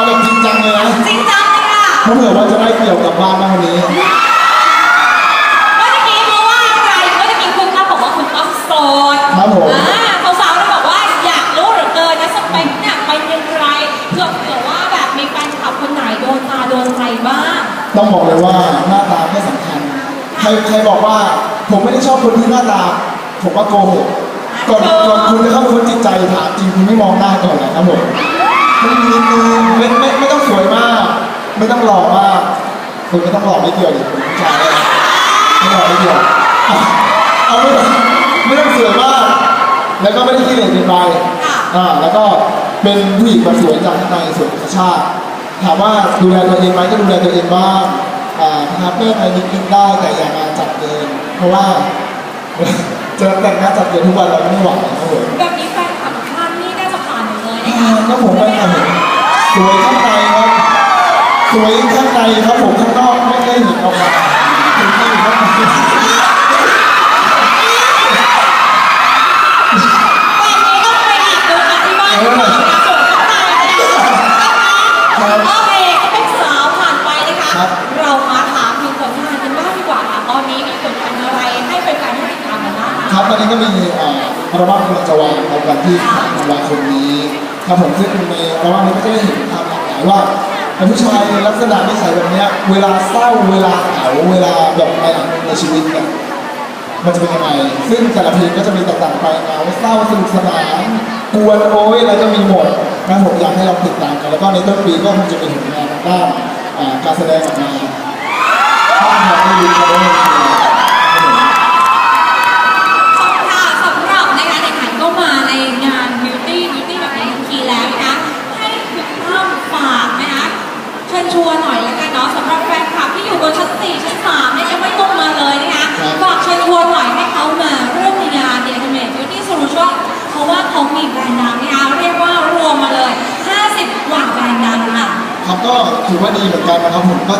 เอาแบบจริงจังเลยนะจริงจังเลยค่ะ เพราะเผื่อว่าจะได้เกี่ยวกับบ้านมากวันนี้ เมื่อกี้เพราะว่าอะไรเมื่อกี้คุณก็บอกว่าคุณต้องโสดครับผม อ่าสาวๆเลยบอกว่าอยากรู้เหลือเกินนะสเปคเนี่ยเป็นยังไงเผื่อเผื่อว่าแบบมีแฟนคลับคนไหนโดนตาโดนใจบ้าง ต้องบอกเลยว่าหน้าตาไม่สำคัญ ใครใครบอกว่าผมไม่ได้ชอบคนที่หน้าตา ผมว่าโกหกก่อนก่อนคุณจะเข้าไปค้นจิตใจถามจริงคุณไม่มองหน้าก่อนเหรอครับผมไม่มีคือไม่ ไม่ต้องหล่อมากคุณไม่ต้องหล่อไม่เกี่ยวดิผมผู้ชายไม่หล่อไม่เกี่ยวเอาเอาไม่ต้องไม่ต้องสวยมากแล้วก็ไม่ได้ขี้เหร่เกินไปค่ะอ่าแล้วก็เป็นผู้หญิงแบบสวยจากข้างในสวยธรรมชาติ ถามว่าดูแลตัวเองไหมก็ดูแลตัวเองบ้างอ่าทำเพื่ออะไรนิดๆได้แต่อย่ามาจัดเกินเพราะว่าจะแต่งหน้าจัดเกินทุกวันเราไม่ไหวครับผมแบบนี้แฟนคลับท่านนี่น่าจะผ่านหมดเลยนะอ่าคะก็ผมไม่ทำสวยข้างในครับ สวยข้างในครับผมข้างนอกไม่ได้เห็นออกมาเป็นที่ข้างในนี้ต้องไปอีกดูนะที่บ้านที่บ้านนะส่งเข้ามานะคะโอเคเป็นสาผ่านไปนะคะเรามาถามถึงผลงานกันบ้างดีกว่าค่ะตอนนี้มีผลงานอะไรให้แฟนๆได้ติดตามาบ้างครับตอนนี้ก็มีอ่าอัลบั้มกำลังจะวางในวันที่3ธันวาคมนี้ครับผมซึ่งในอัลบั้มนี้ก็จะได้เห็นความหลากหลายว่า แต่ผู้ชายลักษณะนิสัยแบบเนี้ยเวลาเศร้าเวลาเหงาเวลาแบบไปในชีวิตเนี่ยมันจะเป็นยังไง ซึ่งแต่ละเพลงก็จะมีแตกต่างไปเหงาเศร้าสนุกสนาน กวนโอ้ยอะไรก็มีหมดนะผมอยากให้เราติดตามกัน แล้วก็ในต้นปีก็คงจะเป็นผลงานด้านการแสดงออกมา ญชวนหน่อยแล้วกันเนาะสำหรับแฟนคลับที่อยู่บนชั้น4ชั้น3เนี่ยยังไม่ลงมาเลยนะคะฝากเชิญชวนหน่อยให้เขามาร่วมในงาน The Ultimate Beauty Solution เพราะว่าเขามีแบรนด์ดังนะคะเรียกว่ารวมมาเลย 50 กว่าแบรนด์ดังค่ะ ครับก็ถือว่าดีเหมือนกันนะครับผมก็